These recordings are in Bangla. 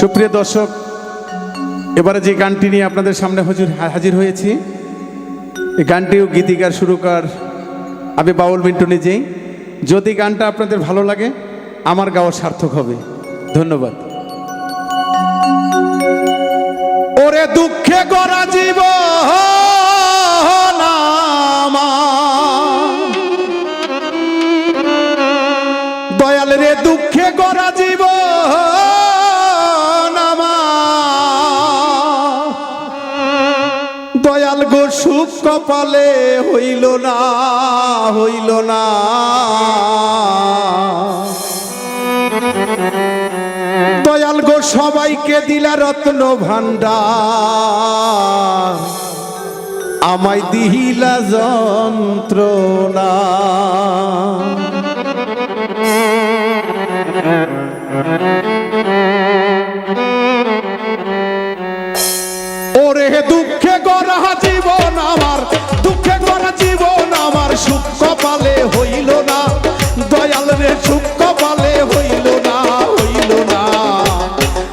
সুপ্রিয় দর্শক, এবারে যে গানটি নিয়ে আপনাদের সামনে হজুর হাজির হয়েছি, এই গানটিও গীতিকার, সুরকার আমি বাউল মিন্টু নিজেই। যদি গানটা আপনাদের ভালো লাগে, আমার গাওয়া সার্থক হবে। ধন্যবাদ। ওরে দুঃখে গড়া জীব দয়াল রে দুঃখে গড়া জীব কপালে হইল না হইল না। দয়াল গো, সবাইকে দিলা রত্ন ভান্ডার আমায় দিহিলা যন্ত্রণা। ওরে দুঃখে গড়া জীবন আমার, দুঃখে গড়া জীবন আমার, সুখ কপালে হইল না। দয়াল রে, সুখ কপালে হইল না হইল না।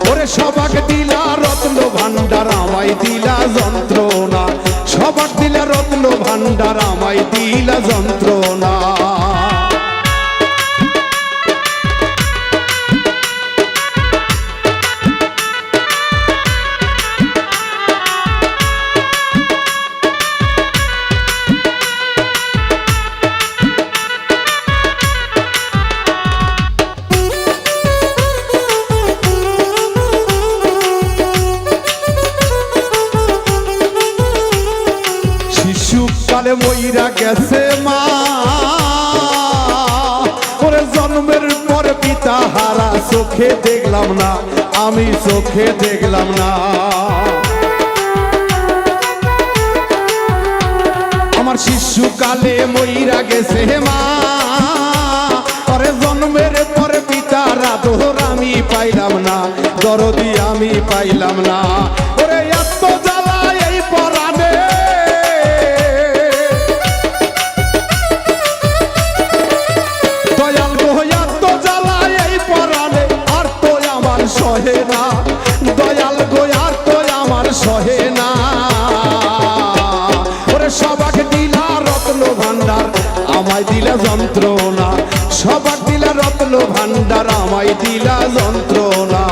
ওরে সবাক দিলা রত্ন ভান্ডার আমায় দিলা যন্ত্রণা। সবাক দিলা রত্ন ভান্ডার আমায় দিলা যন্ত্রণা। শিশুকালে মইরা গেছে মা। ওরে জন্মের পর পিতা হারা, চোখে দেখলাম না, আমি চোখে দেখলাম না। আমার শিশুকালে মইরা গেছে মা। ওরে জন্মের পর পিতার আদর আমি পাইলাম না, দরদি আমি পাইলাম না। সহে না দয়াল গোয়ার তো আমার সহে না ওরে সবাক দিলা রত্ন ভান্ডার আমায় দিলা যন্ত্রণা। সবাক দিলা রত্ন ভান্ডার আমায় দিলা যন্ত্রণা।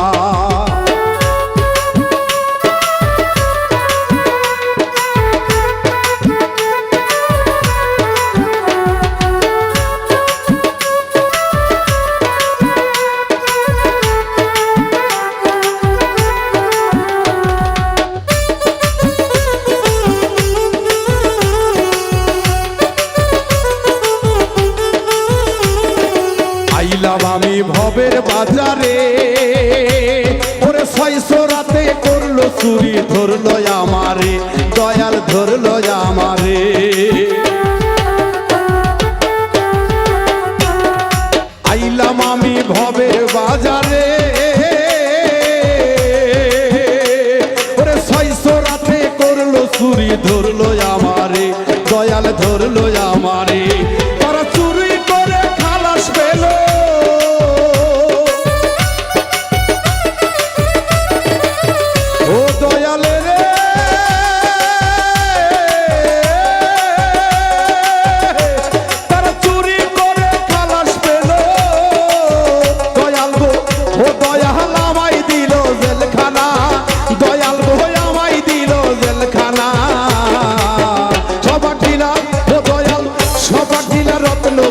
ভবের বাজারে। ওরে ছয়শো রাতে করল চুরি ধরলো আমারে। দয়াল ধরলো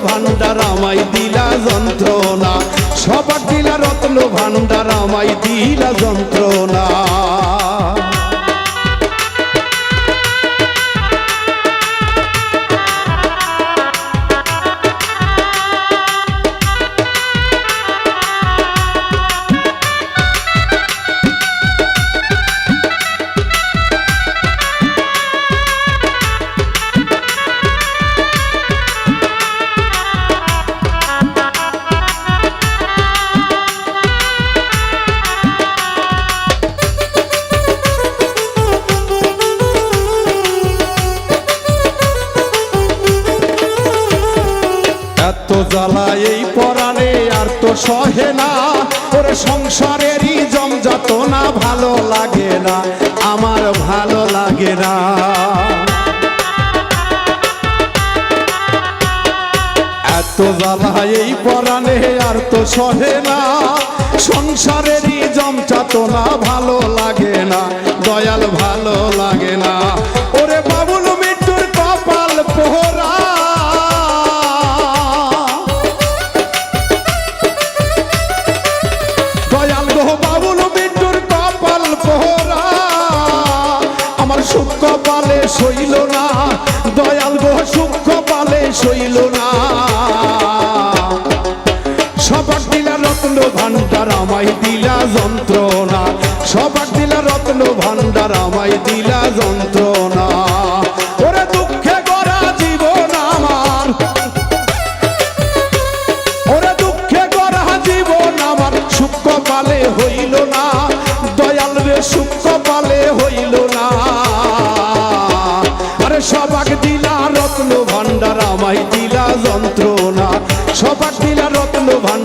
ভান্ডার আমায় দিলা যন্ত্রণা। সবার দিলা রত্ন ভান্ডার আমায় দিলা যন্ত্রণা। জ্বালা এই পরাণে আর তো সহে না। ওরে সংসারেরই জমজাত ভালো লাগে না, আমার ভালো লাগে না। এত জ্বালা এই পরাণে আর তো সহে না, সংসারেরই জমচাতনা ভালো সইল না। দয়াল গো সূক্ষ্ম পালে সইল না।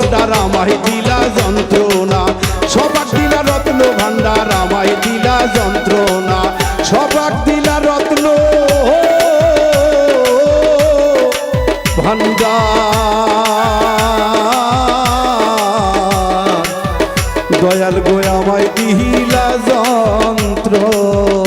ভান্ডার আমায় দিলা যন্ত্রণা। সবাক দিলা রত্ন ভান্ডার আমায় দিলা যন্ত্রণা। সবাক দিলা রত্ন ভান্ডার দয়াল গো আমায় দিহিলা যন্ত্রণা।